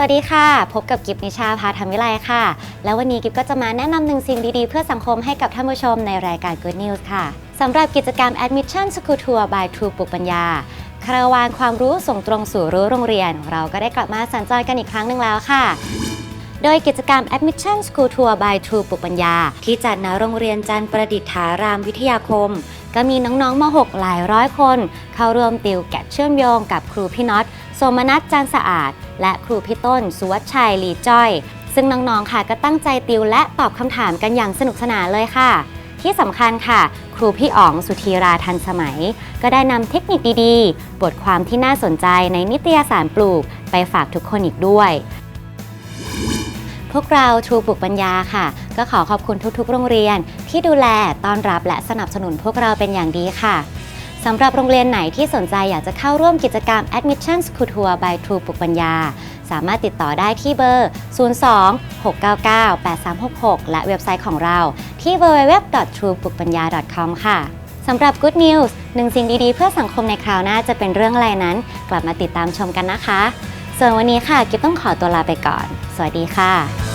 วัสดีค่ะ พบกับกิฟนิชาพาธรรมวิไลค่ะ แล้ววันนี้กิฟก็จะมาแนะนำหนึ่งสิ่งดีๆ เพื่อสังคมให้กับท่านผู้ชมในรายการ Good News ค่ะสำหรับกิจกรรม Admission School Tour by True ปุกปัญญาคาราวานความรู้ส่งตรงสู่รู้โรงเรียน เราก็ได้กลับมาสัญจรกันอีกครั้งหนึ่งแล้วค่ะโดยกิจกรรม Admission School Tour by True ปุกปัญญา ที่จัดณโรงเรียนจันประดิษฐารามวิทยาคม ก็มีน้องๆม .6 หลายร้อยคน เข้าร่วมติวแกะเชื่อมโยงกับครูพี่น็อตโสมนัสจันสะอาด และครูพี่ต้น สุวัชชัยลีจ้อย ซึ่งน้องๆค่ะก็ตั้งใจติวและตอบคำถามกันอย่างสนุกสนานเลยค่ะ ที่สำคัญค่ะ ครูพี่อ๋องสุธีราทันสมัย ก็ได้นำเทคนิคดีๆ บทความที่น่าสนใจในนิตยสารปลูก ไปฝากทุกคนอีกด้วย พวกเราทรูปลุกปัญญาค่ะ ก็ขอขอบคุณทุกๆ โรงเรียน ที่ดูแลต้อนรับและสนับสนุนพวกเราเป็นอย่างดีค่ะสำหรับโรงเรียนไหนที่สนใจอยากจะเข้าร่วมกิจกรรม Admission School Tour by True ปุกปัญญา สามารถติดต่อได้ที่เบอร์ 02 699 8366 และเว็บไซต์ของเราที่ www.truepukpanya.com ค่ะสำหรับ Good News หนึ่งสิ่งดีๆ เพื่อสังคมในคราวหน้าจะเป็นเรื่องอะไรนั้น กลับมาติดตามชมกันนะคะ ส่วนวันนี้ค่ะ กิฟต้องขอตัวลาไปก่อน สวัสดีค่ะ